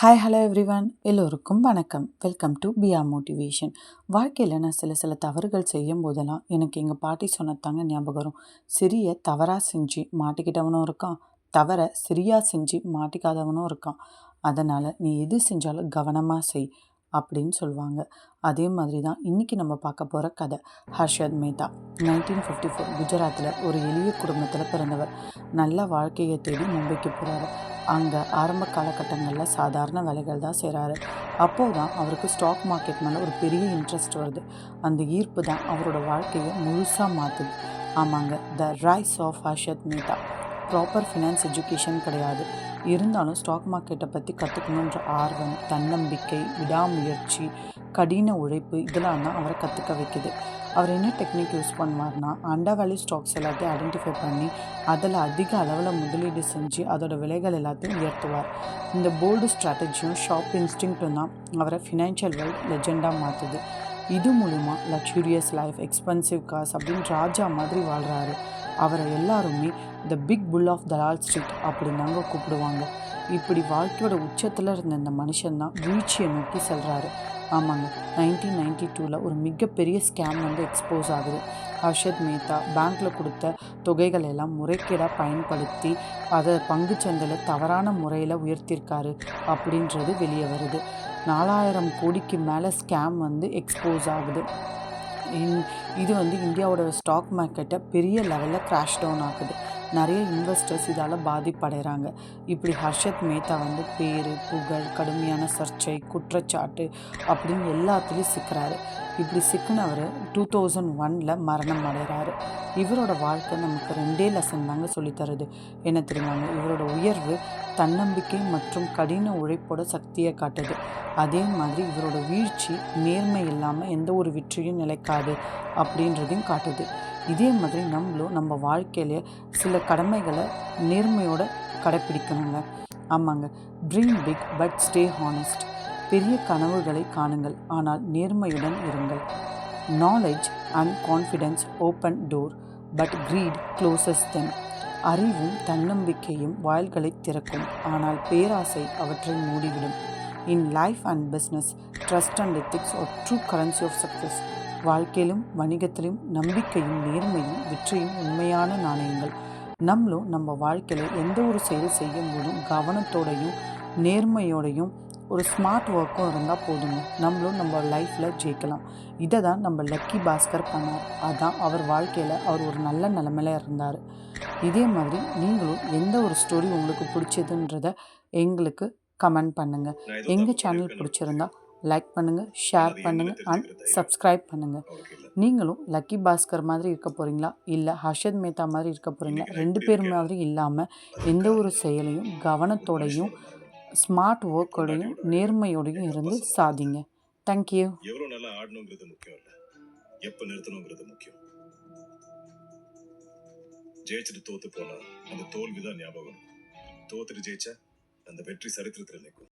Hi hello everyone எல்லோருக்கும் வணக்கம். Welcome to Pia motivation வாழ்க்கையில் நான் சில சில தவறுகள் செய்யும் போதெல்லாம் எனக்கு எங்கள் பாட்டி சொன்னதாங்க ஞாபகம் வரும். சிறிய தவறாக செஞ்சு மாட்டிக்கிட்டவனும் இருக்கான். தவற சரியாக செஞ்சு மாட்டிக்காதவனும் இருக்கான். அதனால் நீ எது செஞ்சாலும் கவனமாக செய் அப்படின்னு சொல்லுவாங்க அதே மாதிரி தான் இன்றைக்கி நம்ம பார்க்க போகிற கதை. Harshad Mehta nineteen fifty four குஜராத்தில் ஒரு எளிய குடும்பத்தில் பிறந்தவர். நல்ல வாழ்க்கையை தேடி மும்பைக்கு போகிறாரு அங்கே ஆரம்ப காலகட்டங்களில் சாதாரண வேலைகள் தான் செய்கிறாரு அப்போது தான் அவருக்கு ஸ்டாக் மார்க்கெட் மேலே ஒரு பெரிய இன்ட்ரெஸ்ட் வருது. அந்த ஈர்ப்பு தான் அவரோட வாழ்க்கையை முழுசாக மாற்றுது ஆமாங்க the rise of Harshad Mehta proper finance education கிடையாது. இருந்தாலும் ஸ்டாக் மார்க்கெட்டை பற்றி கற்றுக்கணுன்ற ஆர்வம் தன்னம்பிக்கை விடாமுயற்சி கடின உழைப்பு இதெல்லாம் தான் அவரை கற்றுக்க வைக்குது. அவர் என்ன டெக்னிக் யூஸ் பண்ணுவார்னா அண்டா வேல்யூ ஸ்டாக்ஸ் எல்லாத்தையும் ஐடென்டிஃபை பண்ணி அதில் அதிக அளவில் முதலீடு செஞ்சு அதோட விலைகள் எல்லாத்தையும் உயர்த்துவார். இந்த போல்டு ஸ்ட்ராட்டஜியும் ஷாப் இன்ஸ்டிங்க்டும் தான் அவரை ஃபினான்ஷியல் வேர்ல்ட் லெஜெண்டாக மாற்றுது இது மூலிமா லக்ஸூரியஸ் லைஃப் எக்ஸ்பென்சிவ் காஸ் அப்படின்னு ராஜா மாதிரி வாழ்கிறாரு அவரை எல்லாருமே the big bull of Dalal street அப்படின்னாங்க கூப்பிடுவாங்க. இப்படி வாழ்க்கையோட உச்சத்தில் இருந்த இந்த மனுஷன் தான் வீழ்ச்சியை நோக்கி செல்கிறாரு ஆமாங்க. நைன்டீன் நைன்டி டூவில் ஒரு மிகப்பெரிய ஸ்கேம் வந்து எக்ஸ்போஸ் ஆகுது. ஹர்ஷத் மேத்தா பேங்க்கில் கொடுத்த தொகைகள் எல்லாம் முறைகேடாக பயன்படுத்தி அதை பங்குச்சந்தையில் தவறான முறையில் உயர்த்தியிருக்காரு அப்படின்றது வெளியே வருது. நாலாயிரம் கோடிக்கு மேலே ஸ்கேம் வந்து எக்ஸ்போஸ் ஆகுது. இது வந்து இந்தியாவோட ஸ்டாக் மார்க்கெட்டை பெரிய லெவலில் க்ராஷ் டவுன் ஆகுது நிறைய இன்வெஸ்டர்ஸ் இதால் பாதிப்படைகிறாங்க இப்படி ஹர்ஷத் மேத்தா வந்து பேர் புகழ் கடுமையான சர்ச்சை குற்றச்சாட்டு அப்படின்னு எல்லாத்துலேயும் சிக்கிறாரு. இப்படி சிக்கினவர் டூ தௌசண்ட் ஒனில் மரணம் அடைகிறாரு இவரோட வாழ்க்கை நமக்கு ரெண்டே லெசன் தாங்க சொல்லித்தருது என்ன தெரியுமாங்க? இவரோட உயர்வு தன்னம்பிக்கை மற்றும் கடின உழைப்போட சக்தியை காட்டுது. அதே மாதிரி இவரோட வீழ்ச்சி நேர்மை இல்லாமல் எந்த ஒரு வெற்றியும் நிலைக்காது அப்படின்றதையும் காட்டுது. இதே மாதிரி நம்மளும் நம்ம வாழ்க்கையிலே சில கடமைகளை நேர்மையோட கடைப்பிடிக்கணுங்க. ஆமாங்க. Dream big but stay honest பெரிய கனவுகளை காணுங்கள். ஆனால் நேர்மையுடன் இருங்கள். Knowledge and confidence open door but greed closes then அறிவும் தன்னம்பிக்கையும் வாயில்களை திறக்கும். ஆனால் பேராசை அவற்றை மூடிவிடும். In life and business trust and ethics are true currency of success வாழ்க்கையிலும் வணிகத்திலும் நம்பிக்கையும் நேர்மையும் வெற்றியும் உண்மையான நாணயங்கள். நம்மளும் நம்ம வாழ்க்கையில் எந்த ஒரு செயல் செய்யும் போதும் கவனத்தோடையும் நேர்மையோடையும் ஒரு ஸ்மார்ட் ஒர்க்கும் இருந்தால் போதுங்க. நம்மளும் நம்ம லைஃப்பில் ஜெயிக்கலாம். இதை தான் நம்ம லக்கி பாஸ்கர் பண்ணார். அதான் அவர் வாழ்க்கையில் அவர் ஒரு நல்ல நிலமையில இருந்தார். இதே மாதிரி நீங்களும் எந்த ஒரு ஸ்டோரி உங்களுக்கு பிடிச்சதுன்றத எங்களுக்கு கமெண்ட் பண்ணுங்கள் எங்கள் சேனல் பிடிச்சிருந்தா லைக் பண்ணுங்கள் ஷேர் பண்ணுங்கள் அண்ட் சப்ஸ்கிரைப் பண்ணுங்கள் நீங்களும் லக்கி பாஸ்கர் மாதிரி இருக்க போகிறீங்களா இல்லை ஹர்ஷத் மேத்தா மாதிரி இருக்க போகிறீங்களா ரெண்டு பேர் மாதிரி இல்லாமல் எந்த ஒரு செயலையும் கவனத்தோடையும் ஸ்மார்ட் ஒர்க்கோடையும் நேர்மையோடையும் இருந்து சாதிங்க. தேங்க்யூ எவ்வளோ நல்லா ஆடணுங்கிறது முக்கியம் இல்லை. எப்போ நிறுத்தணுங்கிறது முக்கியம். ஜெயிச்சுட்டு தோத்து போனா அந்த தோல்விதான் ஞாபகம் தோத்துட்டு ஜெயிச்சா அந்த வெற்றி சரித்திரத்தில் நிற்கும்